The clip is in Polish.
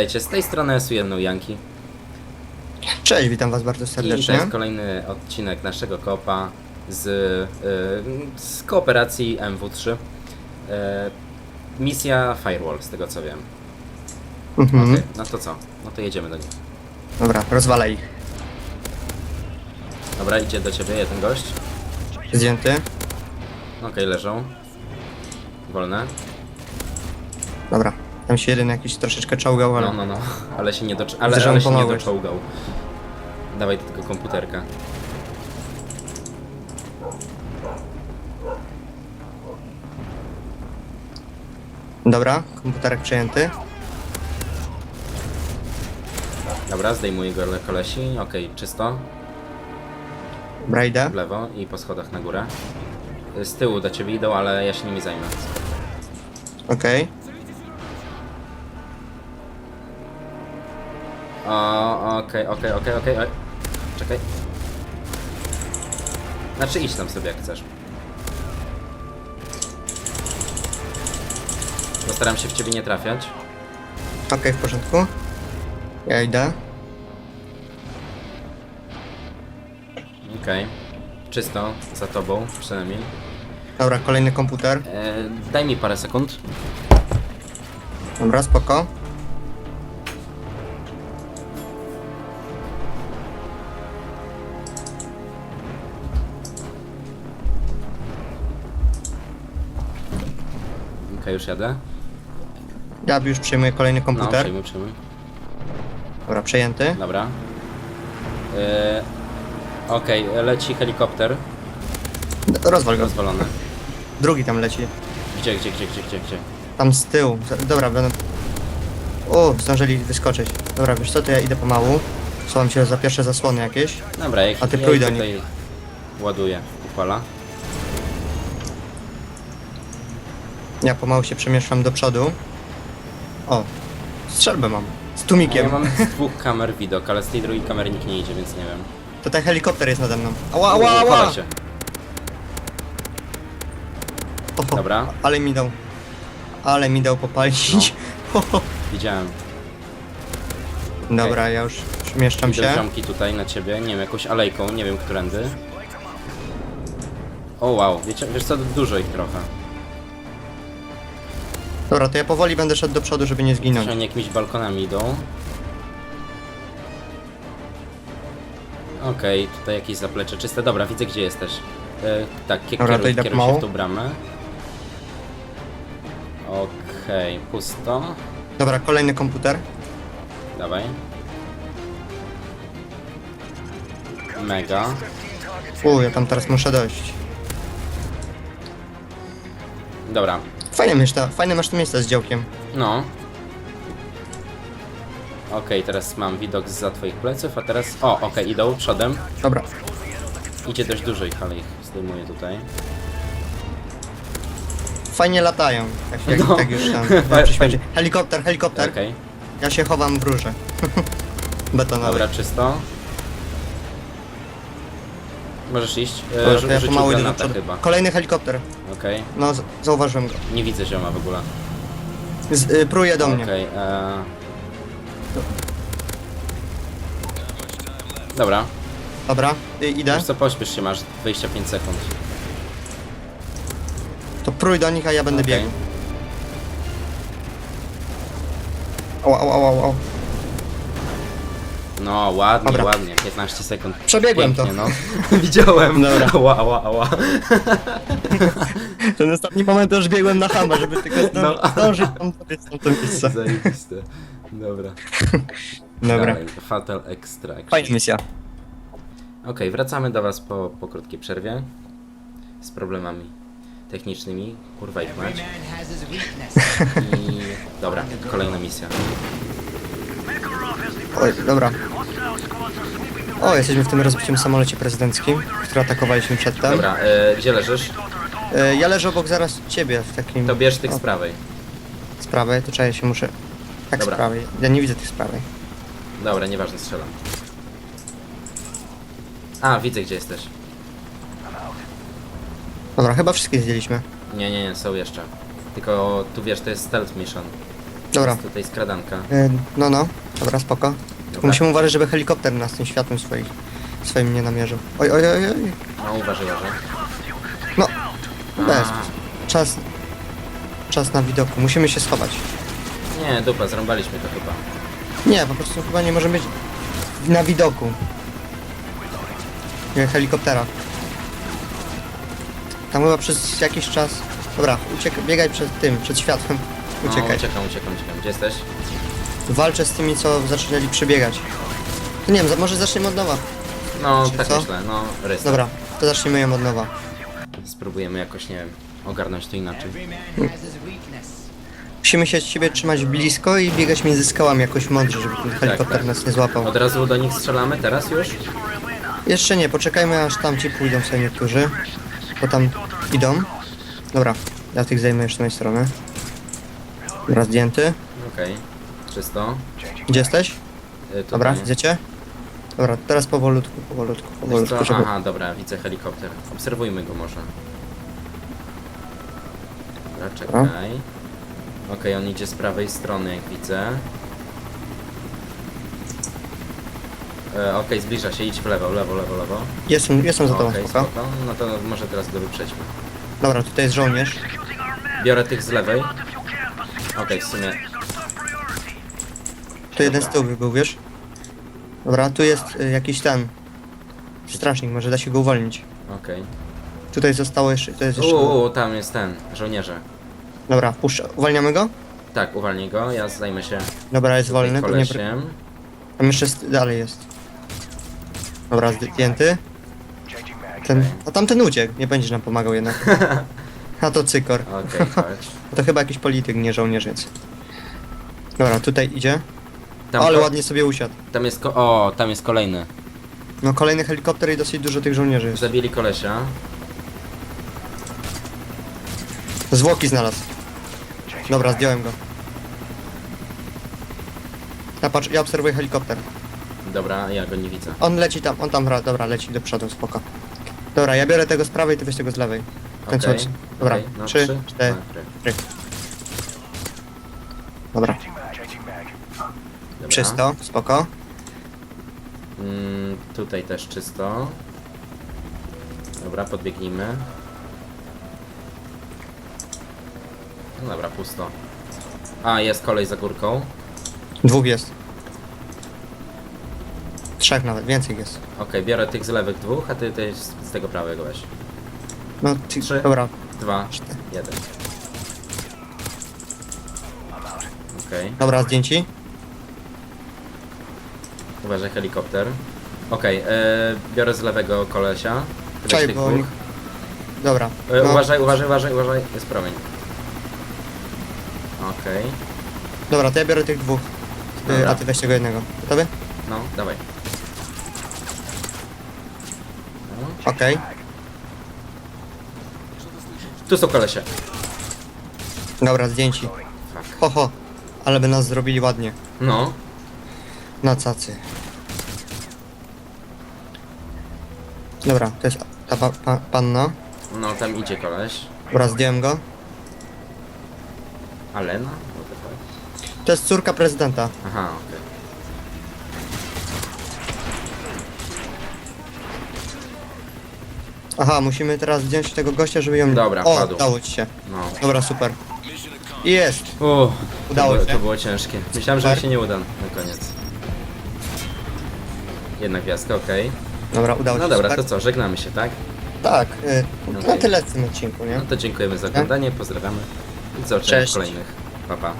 Witajcie, z tej strony SU1 Janki. Cześć, witam was bardzo I to serdecznie. jest kolejny odcinek naszego kopa z, y, z kooperacji MW3. Y, misja Firewall, z tego co wiem. Mhm. Okej, no to co? No to jedziemy do nich. Dobra, rozwalaj ich. Dobra, idzie do ciebie jeden gość. Zdjęty. Okej, leżą. Wolne. Dobra. Tam się jeden jakiś troszeczkę czołgał, ale... No, no, no. Ale się nie, docz- ale, ale się nie doczołgał. Dawaj do tego komputerka. Dobra, komputerek przejęty. Dobra, zdejmuję go kolesi. Okej, czysto. Dobra, idę. w lewo i po schodach na górę. Z tyłu do ciebie idą, ale ja się nimi zajmę. Okej. Okej, okej, okej, okej. oj. Czekaj. Znaczy idź tam sobie jak chcesz. Postaram się w ciebie nie trafiać. Okej, w porządku. Ja idę. Okej. Czysto, za tobą przynajmniej. Dobra, kolejny komputer. E, daj mi parę sekund. Dobra, spoko. Okej, już jadę. Ja już przejmuję kolejny No, komputer. przyjmuj, przyjmuj. Dobra, przejęty. Dobra. E, Okej, leci helikopter. Rozwal go. Rozwalony. Drugi tam leci. Gdzie, gdzie, gdzie, gdzie, gdzie, gdzie? Tam z tyłu. Z- Dobra, będę... O, zdążyli wyskoczyć. Dobra, wiesz co, to ja idę pomału. Schowam się za pierwsze zasłony jakieś. Dobra, jak A ty ja prój do tutaj ładuję, upala. Ja pomału się przemieszczam do przodu. O, strzelbę mam. Z Ja tumikiem. mam z dwóch kamer widok, ale z tej drugiej kamery nikt nie idzie, więc nie wiem. To ten helikopter jest nade mną. Ała, ała, U, ała! chowaj się. Oho, Dobra. Ale mi dał. Ale mi dał popalić. No. Widziałem. Dobra, ja już przemieszczam Idę się. ziomki tutaj na ciebie, nie wiem, jakąś alejką, nie wiem którędy. O wow, wiecie, wiesz co, dużo ich trochę. Dobra, to ja powoli będę szedł do przodu, żeby nie zginąć. Że oni jakimiś balkonami idą. Okej, tutaj jakieś zaplecze czyste. Dobra, widzę gdzie jesteś. E, tak, kie- Dobra, to kieruj, idę kieruj się w tą bramę. Okej, pusto. Dobra, kolejny komputer. Dawaj. Mega. U, ja tam teraz muszę dojść. Dobra, Fajne masz, ta, fajne masz to miejsce z działkiem. no. Okej, teraz mam widok za twoich pleców, a teraz... O, okej, idą przodem. Dobra, Idzie dość dużo ich, ale ich zdejmuję tutaj. fajnie latają. Tak, jak, No. tak już tam. Fajnie. Helikopter, helikopter. Okej, Ja się chowam w rurze. Betonowej. dobra, czysto. Możesz iść. E, Dobra, rzu- to ja rzucił pomału idę do granatę przodu. chyba. Kolejny helikopter. Okej. No, z- zauważyłem go. Nie widzę zioma w ogóle. Z, y, pruje do mnie. Okej, e... Dobra, Dobra, y, idę. wiesz co, pośpiesz się, masz 25 sekund. To prój do nich, a ja będę Okej. biegł. Au, au, au, au, au. No, ładnie, Dobra. ładnie, 15 sekund. Przebiegłem Pięknie, to. no. Widziałem. Dobra. Ała, ała, ała. Ten ostatni moment to już biegłem na hama, żeby tylko zdążyć, No. zdążyć tam dobiec na to miejsce. Zajebiste. Dobra. Dobra, Dalej, Fatal Extraction. fajna misja. Okej, wracamy do was po, po krótkiej przerwie. Z problemami technicznymi. Kurwa ich mać. I... Dobra, kolejna misja. Oj, dobra. O, jesteśmy w tym rozbitym samolocie prezydenckim, który atakowaliśmy przedtem. Dobra, e, gdzie leżysz? E, ja leżę obok zaraz ciebie w takim... To bierz tych o, z prawej. z prawej, to czekaj, się muszę... Tak, Dobra. z prawej. Ja nie widzę tych z prawej. Dobra, nieważne, strzelam. A, widzę gdzie jesteś. Dobra, chyba wszystkie zdjęliśmy. Nie, nie, nie, są jeszcze. Tylko tu wiesz, to jest stealth mission. Dobra. Jest tutaj skradanka. Y, No, no. Dobra, spoko. Tylko Dobra. musimy uważać, żeby helikopter nas tym światłem swoim, swoim nie namierzył. Oj, oj, oj, oj. No uważaj, uważaj. No, bez. Czas. Czas na widoku. Musimy się schować. Nie, dupa, zrąbaliśmy to chyba. Nie, po prostu chyba nie możemy być na widoku. Nie, helikoptera. Tam chyba przez jakiś czas... Dobra, uciekaj, biegaj przed tym, przed światłem. No, Uciekaj. uciekam, uciekam, uciekam. Gdzie jesteś? Walczę z tymi, co zaczynali przybiegać. To nie wiem, za- może zaczniemy od nowa. No, Czy tak co? myślę, no, restart. Dobra, to zaczniemy ją od nowa. Spróbujemy jakoś, nie wiem, ogarnąć to inaczej. Musimy się siebie trzymać blisko i biegać między skałami jakoś mądrze, żeby ten helikopter tak. nas nie złapał. Od razu do nich strzelamy teraz już? Jeszcze nie, poczekajmy aż tam ci pójdą sobie niektórzy. Bo tam idą. Dobra, ja tych zajmę jeszcze z mojej strony. Dobra, zdjęty. Okej, czysto. Gdzie jesteś? Y, tutaj. Dobra, widzicie? Dobra, teraz powolutku, powolutku, Wiesz powolutku, co? żeby... Aha, dobra, widzę helikopter. Obserwujmy go może. Dobra, czekaj. Okej, on idzie z prawej strony, jak widzę. E, Okej, zbliża się, idź w lewo, lewo, lewo, lewo. Jestem, jestem za tobą, Okej, spoko. spoko. No to może teraz go wyprzedźmy. Dobra, tutaj jest żołnierz. Biorę tych z lewej. Okej, w sumie. Tu jeden z tyłu był, wiesz? Dobra, tu jest y, jakiś ten... Strażnik, może da się go uwolnić. Okej. Tutaj zostało jeszcze, to jest jeszcze... Uuu, tam jest ten, żołnierze. Dobra, puszczę. Uwalniamy go? Tak, uwalnij go, ja zajmę się Dobra, jest wolny, to nie... kolesiem. Tam jeszcze dalej jest. Dobra, zdjęty. Ten, a tamten uciekł, nie będziesz nam pomagał jednak. A to cykor. Okej, chodź. To chyba jakiś polityk, nie żołnierzyc. Dobra, tutaj idzie. Tam, Ale ko- ładnie sobie usiadł. tam jest ko- O, tam jest kolejny. No kolejny helikopter i dosyć dużo tych żołnierzy jest. Zabili kolesia. Zwłoki znalazł. Dobra, zdjąłem go. Ja patrz, ja obserwuję helikopter. Dobra, ja go nie widzę. On leci tam, on tam, ra- dobra, leci do przodu, spoko. Dobra, ja biorę tego z prawej, ty weź tego z lewej. Ten co Dobra, okej, no, trzy. Dobra, Dobra. czysto, spoko. Mm, tutaj też czysto. Dobra, podbiegnijmy. No dobra, pusto. A, jest kolej za górką. Dwóch jest. Trzech nawet, więcej jest. Okej, biorę tych z lewych dwóch, a ty, ty z z tego prawego weź. No, ty, Trzy. dobra. Dwa, Cztery. jeden. Okej, Dobra, zdjęci. Uważaj helikopter. Okej, e, biorę z lewego kolesia. Weź Czaj, tych bo dwóch. Dobra. E, No, Uważaj, uważaj, uważaj, uważaj, jest promień. Okej, Dobra, to ja biorę tych dwóch. Y, Dobra. A ty weź tego jednego. Gotowy? no, dawaj. No. Okej. Tu są kolesie. Dobra, zdjęci. Fuck. Ho, ho. Ale by nas zrobili ładnie. No, Na cacy. Dobra, to jest ta pa pa panna. no tam idzie koleś. Dobra, zdjąłem go. Alena? What the fuck? To jest córka prezydenta. Aha, okej. Aha, musimy teraz zdjąć tego gościa, żeby ją... Dobra, O, padł. udało ci się. No. Dobra, super. I Jest. Uff, Udało to, było- się. to było ciężkie. Myślałem, że mi Super. się nie uda na koniec. Jedna gwiazdka, okej. Dobra, udało No dobra, to co, żegnamy się, tak? Tak, y, na Okej. tyle w tym odcinku, nie? No to dziękujemy za oglądanie, pozdrawiamy. I Cześć. w kolejnych. Pa, pa.